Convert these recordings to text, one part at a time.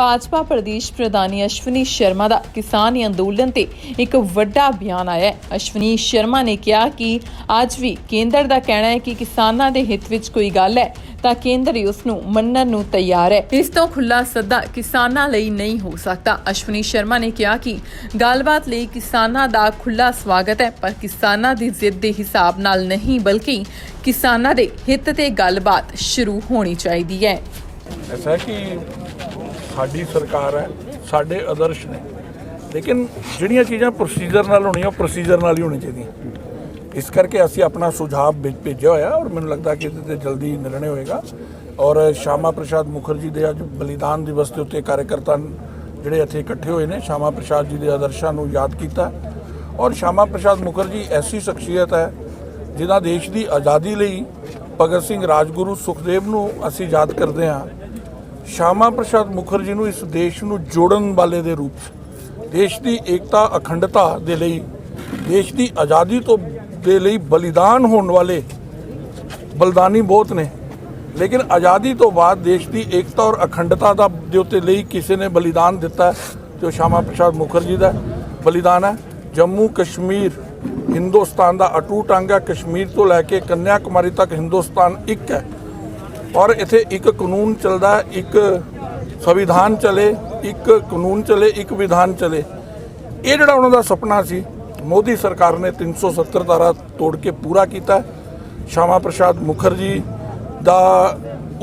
ਭਾਜਪਾ ਪ੍ਰਦੇਸ਼ ਪ੍ਰਧਾਨੀ ਅਸ਼ਵਨੀ ਸ਼ਰਮਾ ਦਾ ਕਿਸਾਨ ਅੰਦੋਲਨ ਤੇ ਇੱਕ ਵੱਡਾ ਬਿਆਨ ਆਇਆ ਹੈ। ਅਸ਼ਵਨੀ ਸ਼ਰਮਾ ਨੇ ਕਿਹਾ ਕਿ ਅੱਜ ਵੀ ਕੇਂਦਰ ਦਾ ਕਹਿਣਾ ਹੈ ਕਿ ਕਿਸਾਨਾਂ ਦੇ ਹਿੱਤ ਵਿੱਚ ਕੋਈ ਗੱਲ ਹੈ, ਤਾਂ ਕੇਂਦਰ ਹੀ ਉਸ ਨੂੰ ਮੰਨਣ ਨੂੰ ਤਿਆਰ ਹੈ। ਇਸ ਤੋਂ ਖੁੱਲਾ ਸੱਦਾ ਕਿਸਾਨਾਂ ਲਈ ਨਹੀਂ ਹੋ ਸਕਦਾ। ਅਸ਼ਵਨੀ ਸ਼ਰਮਾ ਨੇ ਕਿਹਾ ਕਿ ਗੱਲਬਾਤ ਲਈ ਕਿਸਾਨਾਂ ਦਾ ਖੁੱਲਾ ਸਵਾਗਤ ਹੈ, ਪਰ ਕਿਸਾਨਾਂ ਦੀ ਜ਼ਿੱਦ ਦੇ ਹਿਸਾਬ ਨਾਲ ਨਹੀਂ, ਬਲਕਿ ਕਿਸਾਨਾਂ ਦੇ ਹਿੱਤ ਤੇ ਗੱਲਬਾਤ ਸ਼ੁਰੂ ਹੋਣੀ ਚਾਹੀਦੀ ਹੈ। ਐਸਾ ਕਿ ਸਾਡੀ ਸਰਕਾਰ ਹੈ, ਸਾਡੇ ਆਦਰਸ਼ ਨੇ। ਲੇਕਿਨ ਜਿਹੜੀਆਂ ਚੀਜ਼ਾਂ ਪ੍ਰੋਸੀਜਰ ਨਾਲ ਹੋਣੀਆਂ, ਉਹ ਪ੍ਰੋਸੀਜਰ ਨਾਲ ਹੀ ਹੋਣੀ ਚਾਹੀਦੀਆਂ। ਇਸ ਕਰਕੇ ਅਸੀਂ ਆਪਣਾ ਸੁਝਾਅ ਭੇ- ਭੇਜਿਆ ਹੋਇਆ ਔਰ ਮੈਨੂੰ ਲੱਗਦਾ ਕਿ ਇਹਦੇ ਤੇ ਜਲਦੀ ਨਿਰਣੇ ਹੋਏਗਾ। ਔਰ ਸ਼ਾਮਾ ਪ੍ਰਸਾਦ ਮੁਖਰਜੀ ਦੇ ਅੱਜ ਬਲੀਦਾਨ ਦਿਵਸ ਦੇ ਉੱਤੇ ਕਾਰਜਕਰਤਾ ਜਿਹੜੇ ਇੱਥੇ ਇਕੱਠੇ ਹੋਏ ਨੇ, ਸ਼ਾਮਾ ਪ੍ਰਸਾਦ ਜੀ ਦੇ ਆਦਰਸ਼ਾਂ ਨੂੰ ਯਾਦ ਕੀਤਾ। ਔਰ ਸ਼ਾਮਾ ਪ੍ਰਸਾਦ ਮੁਖਰਜੀ ਐਸੀ ਸ਼ਖਸੀਅਤ ਹੈ, ਜਿਨ੍ਹਾਂ ਦੇਸ਼ ਦੀ ਆਜ਼ਾਦੀ ਲਈ ਭਗਤ ਸਿੰਘ ਰਾਜਗੁਰੂ ਸੁਖਦੇਵ ਨੂੰ ਅਸੀਂ ਯਾਦ ਕਰਦੇ ਹਾਂ। ਸ਼ਾਮਾ ਪ੍ਰਸਾਦ ਮੁਖਰਜੀ ਨੂੰ ਇਸ ਦੇਸ਼ ਨੂੰ ਜੋੜਨ ਵਾਲੇ ਦੇ ਰੂਪ ਦੇਸ਼ ਦੀ ਏਕਤਾ ਅਖੰਡਤਾ ਦੇ ਲਈ, ਦੇਸ਼ ਦੀ ਆਜ਼ਾਦੀ ਤੋਂ ਦੇ ਲਈ ਬਲੀਦਾਨ ਹੋਣ ਵਾਲੇ ਬਲਦਾਨੀ ਬਹੁਤ ਨੇ। ਲੇਕਿਨ ਆਜ਼ਾਦੀ ਤੋਂ ਬਾਅਦ ਦੇਸ਼ ਦੀ ਏਕਤਾ ਔਰ ਅਖੰਡਤਾ ਦਾ ਦੇ ਉੱਤੇ ਲਈ ਕਿਸੇ ਨੇ ਬਲੀਦਾਨ ਦਿੱਤਾ ਜੋ ਤੇ ਸ਼ਾਮਾ ਪ੍ਰਸਾਦ ਮੁਖਰਜੀ ਦਾ ਬਲੀਦਾਨ ਹੈ। ਜੰਮੂ ਕਸ਼ਮੀਰ, ਹਿੰਦੁਸਤਾਨ ਦਾ ਅਟੂਟ ਅੰਗ ਹੈ। ਕਸ਼ਮੀਰ ਤੋਂ ਲੈ ਕੇ ਕੰਨਿਆ ਕੁਮਾਰੀ ਤੱਕ ਹਿੰਦੁਸਤਾਨ ਇੱਕ ਹੈ। ਔਰ ਇੱਥੇ ਇੱਕ ਕਾਨੂੰਨ ਚੱਲਦਾ, ਇੱਕ ਸੰਵਿਧਾਨ ਚਲੇ, ਇੱਕ ਕਾਨੂੰਨ ਚਲੇ, ਇੱਕ ਵਿਧਾਨ ਚਲੇ। ਇਹ ਜਿਹੜਾ ਉਹਨਾਂ ਦਾ ਸੁਪਨਾ ਸੀ, ਮੋਦੀ ਸਰਕਾਰ ਨੇ 370 ਧਾਰਾ ਤੋੜ ਕੇ ਪੂਰਾ ਕੀਤਾ। ਸ਼ਾਮਾ ਪ੍ਰਸਾਦ ਮੁਖਰਜੀ ਦਾ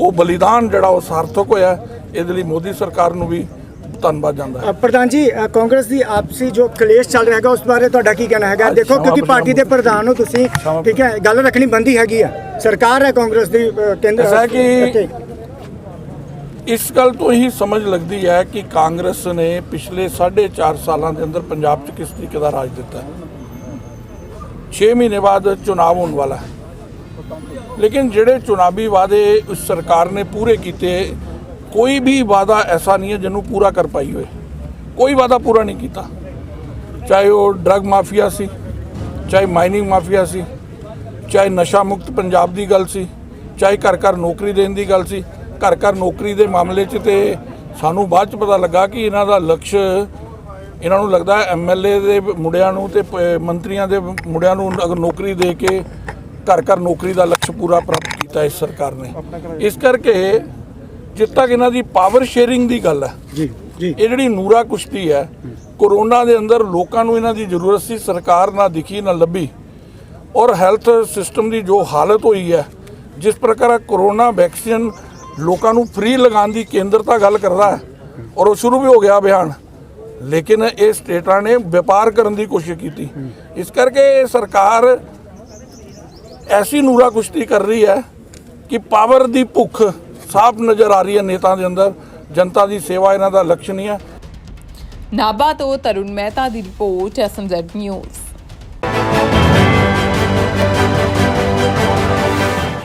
ਉਹ ਬਲੀਦਾਨ ਜਿਹੜਾ ਉਹ ਸਾਰਥਕ ਹੋਇਆ। ਇਹਦੇ ਲਈ ਮੋਦੀ ਸਰਕਾਰ ਨੂੰ ਵੀ ਧੰਨਵਾਦ ਜਾਂਦਾ ਹੈ। ਪ੍ਰਧਾਨ ਜੀ ਕਾਂਗਰਸ ਦੀ ਆਪਸੀ ਜੋ ਕਲੇਸ਼ ਚੱਲ ਰਿਹਾ ਹੈਗਾ ਉਸ ਬਾਰੇ ਤੁਹਾਡਾ ਕੀ ਕਹਿਣਾ ਹੈਗਾ? ਦੇਖੋ ਕਿਉਂਕਿ ਪਾਰਟੀ ਦੇ ਪ੍ਰਧਾਨ ਹੋ ਤੁਸੀਂ ਠੀਕ ਹੈ? ਗੱਲ ਰੱਖਣੀ ਬੰਦੀ ਹੈਗੀ ਆ। ਸਰਕਾਰ ਹੈ ਕਾਂਗਰਸ ਦੀ ਕੇਂਦਰ ਐਸਾ ਕਿ-। ਇਸ ਗੱਲ ਤੋਂ ਹੀ ਸਮਝ ਲੱਗਦੀ ਹੈ ਕਿ ਕਾਂਗਰਸ ਨੇ ਪਿਛਲੇ 4.5 ਸਾਲਾਂ ਦੇ ਅੰਦਰ ਪੰਜਾਬ 'ਚ ਕਿਸ ਤਰੀਕੇ ਦਾ ਰਾਜ ਦਿੱਤਾ ਹੈ। 6 ਮਹੀਨੇ ਬਾਅਦ ਚੁਣਾਵ ਹੋਣ ਵਾਲਾ ਹੈ। ਲੇਕਿਨ ਜਿਹੜੇ ਚੁਣਾਵੀ ਵਾਅਦੇ ਉਸ ਸਰਕਾਰ ਨੇ ਪੂਰੇ ਕੀਤੇ ਕੋਈ ਵੀ ਵਾਅਦਾ ਐਸਾ ਨਹੀਂ ਹੈ ਜਿਹਨੂੰ ਪੂਰਾ ਕਰ ਪਾਈ ਹੋਏ। ਕੋਈ ਵਾਅਦਾ ਪੂਰਾ ਨਹੀਂ ਕੀਤਾ। ਚਾਹੇ ਉਹ ਡਰੱਗ ਮਾਫੀਆ ਸੀ ਚਾਹੇ ਮਾਈਨਿੰਗ ਮਾਫੀਆ ਸੀ ਚਾਹੇ ਨਸ਼ਾ ਮੁਕਤ ਪੰਜਾਬ ਦੀ ਗੱਲ ਸੀ ਚਾਹੇ ਘਰ ਘਰ ਨੌਕਰੀ ਦੇਣ ਦੀ ਗੱਲ ਸੀ ਘਰ ਘਰ ਨੌਕਰੀ ਦੇ ਮਾਮਲੇ 'ਚ ਤੇ ਸਾਨੂੰ ਬਾਅਦ 'ਚ ਪਤਾ ਲੱਗਾ ਕਿ ਇਹਨਾਂ ਦਾ ਲਕਸ਼ ਇਹਨਾਂ ਨੂੰ ਲੱਗਦਾ ਐਮਐਲਏ ਦੇ ਮੁੰਡਿਆਂ ਨੂੰ ਤੇ ਮੰਤਰੀਆਂ ਦੇ ਮੁੰਡਿਆਂ ਨੂੰ ਅਗਰ ਨੌਕਰੀ ਦੇ ਕੇ ਘਰ ਘਰ ਨੌਕਰੀ ਦਾ ਲਕਸ਼ ਪੂਰਾ ਪ੍ਰਾਪਤ ਕੀਤਾ ਇਸ ਸਰਕਾਰ ਨੇ। ਇਸ ਕਰਕੇ ਜਿੱਦ ਤੱਕ ਇਹਨਾਂ ਦੀ ਪਾਵਰ ਸ਼ੇਅਰਿੰਗ ਦੀ ਗੱਲ ਹੈ। ਜੀ ਜੀ। ਇਹ ਜਿਹੜੀ ਨੂਰਾ ਕੁਸ਼ਤੀ ਹੈ ਕੋਰੋਨਾ ਦੇ ਅੰਦਰ ਲੋਕਾਂ ਨੂੰ ਇਹਨਾਂ ਦੀ ਜ਼ਰੂਰਤ ਸੀ ਸਰਕਾਰ ਨਾ ਦਿਖੀ ਨਾ ਲੱਭੀ। ਔਰ ਹੈਲਥ ਸਿਸਟਮ ਦੀ ਜੋ ਹਾਲਤ ਹੋਈ ਹੈ ਜਿਸ ਪ੍ਰਕਾਰ ਕੋਰੋਨਾ ਵੈਕਸੀਨ ਲੋਕਾਂ ਨੂੰ ਫ੍ਰੀ ਲਗਾਉਣ ਦੀ ਕੇਂਦਰ ਤਾਂ ਗੱਲ ਕਰਦਾ ਹੈ ਔਰ ਉਹ ਸ਼ੁਰੂ ਵੀ ਹੋ ਗਿਆ ਅਭਿਆਨ। ਲੇਕਿਨ ਇਹ ਸਟੇਟਾਂ ਨੇ ਵਪਾਰ ਕਰਨ ਦੀ ਕੋਸ਼ਿਸ਼ ਕੀਤੀ। ਇਸ ਕਰਕੇ ਸਰਕਾਰ ਐਸੀ ਨੂਰਾ ਕੁਸ਼ਤੀ ਕਰ ਰਹੀ ਹੈ ਕਿ ਪਾਵਰ ਦੀ ਭੁੱਖ ਸਾਫ਼ ਨਜ਼ਰ ਆ ਰਹੀ ਹੈ ਨੇਤਾ ਦੇ ਅੰਦਰ। ਜਨਤਾ ਦੀ ਸੇਵਾ ਇਹਨਾਂ ਦਾ ਲਕਸ਼ ਨਹੀਂ ਹੈ। ਨਾਭਾ ਤੋਂ ਤਰੁਣ ਮਹਿਤਾ ਦੀ ਰਿਪੋਰਟ ਐਸਐਮਜ਼ੈਡ ਨਿਊਜ਼।